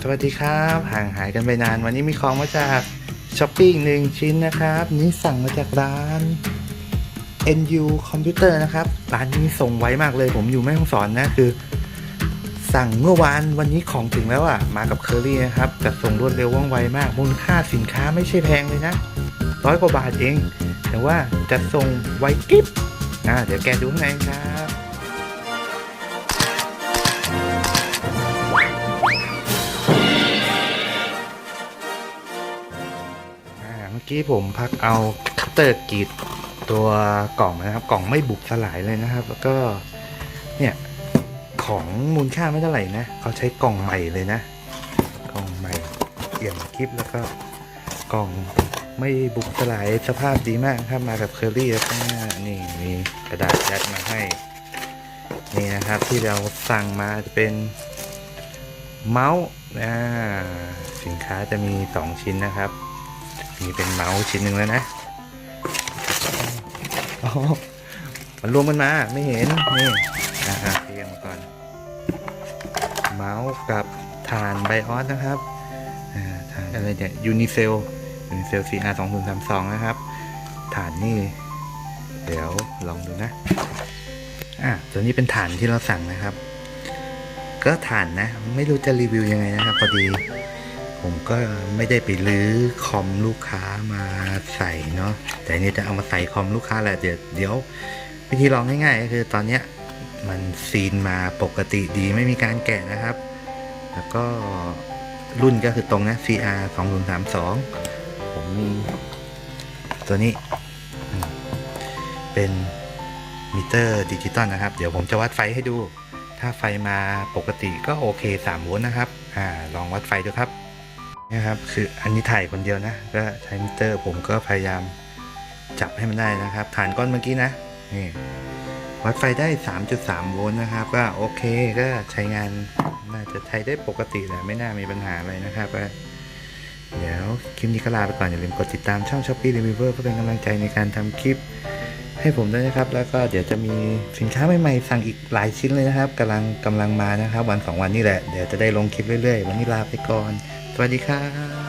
สวัสดีครับ ห่างหายกันไปนาน วันนี้มีของมาจากช้อปปี้หนึ่งชิ้นนะครับ นี่สั่งมาจากร้าน NU คอมพิวเตอร์นะครับ ร้านนี้ส่งไวมากเลย ผมอยู่แม่ฮ่องสอนนะคือ สั่งเมื่อวานวันนี้ของถึงแล้วอะ มากับเคอรี่นะครับจัดส่งรวดเร็วว่องไวมากมูลค่าสินค้าไม่ใช่แพงเลยนะร้อยกว่าบาทเอง แต่ว่าจัดส่งไวกิ๊บอ่าเดี๋ยวแกดูข้างในครับ กี้ผมพักเอาคัตเตอร์กรีดตัวกล่องนะครับ กล่องไม่บุบสลายเลยนะครับ แล้วก็เนี่ยของมูลค่าไม่เท่าไหร่นะเขาใช้กล่องใหม่เลยนะกล่องใหม่เอี่ยมคลิปแล้วก็กล่องไม่บุบสลายสภาพดีมากครับมากับเคอรี่แล้วก็นี่มีกระดาษยัดมาให้นี่นะครับที่เราสั่งมาจะเป็นเมาส์อ่าสินค้าจะมี 2 ชิ้นนะครับ มีเป็นเมาส์ชิ้นหนึ่งแล้วนะอ๋อมันรวมกันมาไม่เห็น นี่อ่าเรียงมาก่อน เมาส์กับฐานไบออสนะครับอ่าฐานอะไรเนี่ยยูนิเซลยูนิเซล CR 2 0 3 2นะครับ ฐานนี่ เดี๋ยวลองดูนะ อะตัวนี้เป็นฐานที่เราสั่งนะครับ ก็ฐานนะ ไม่รู้จะรีวิวยังไงนะครับ พอดี ผมก็ไม่ได้ไปรื้อคอมลูกค้ามาใส่เนาะแต่นี่จะเอามาใส่คอมลูกค้าแหละเดี๋ยวเดี๋ยววิธีลองง่ายๆก็คือตอนเนี้ยมันซีนมาปกติดีไม่มีการแกะนะครับ แล้วก็รุ่นก็คือตรงนะ CR 2032ผมมีตัวนี้ เป็นมิเตอร์ดิจิตอลนะครับ เดี๋ยวผมจะวัดไฟให้ดู ถ้าไฟมาปกติก็โอเค3โวลต์นะครับ อ่า ลองวัดไฟดูครับ นะครับคืออันนี้ถ่ายคนเดียวนะ ก็ใช้มิเตอร์ผมก็พยายามจับให้มันได้นะครับ ฐานก้อนเมื่อกี้นะนี่วัดไฟได้ 3.3 โวลต์นะครับ ก็โอเคก็ใช้งานน่าจะใช้ได้ปกติแหละไม่น่ามีปัญหาอะไรนะครับเดี๋ยวคลิปนี้ก็ลาไปก่อนอย่าลืมกดติดตามช่อง Shopee Reviewer เพื่อเป็นกำลังใจในการทำคลิปให้ผมด้วยนะครับ แล้วก็เดี๋ยวจะมีสินค้าใหม่ๆสั่งอีกหลายชิ้นเลยนะครับกำลังกำลังมานะครับ วันสองวันนี้แหละ เดี๋ยวจะได้ลงคลิปเรื่อยๆ วันนี้ลาไปก่อน สวัสดีครับ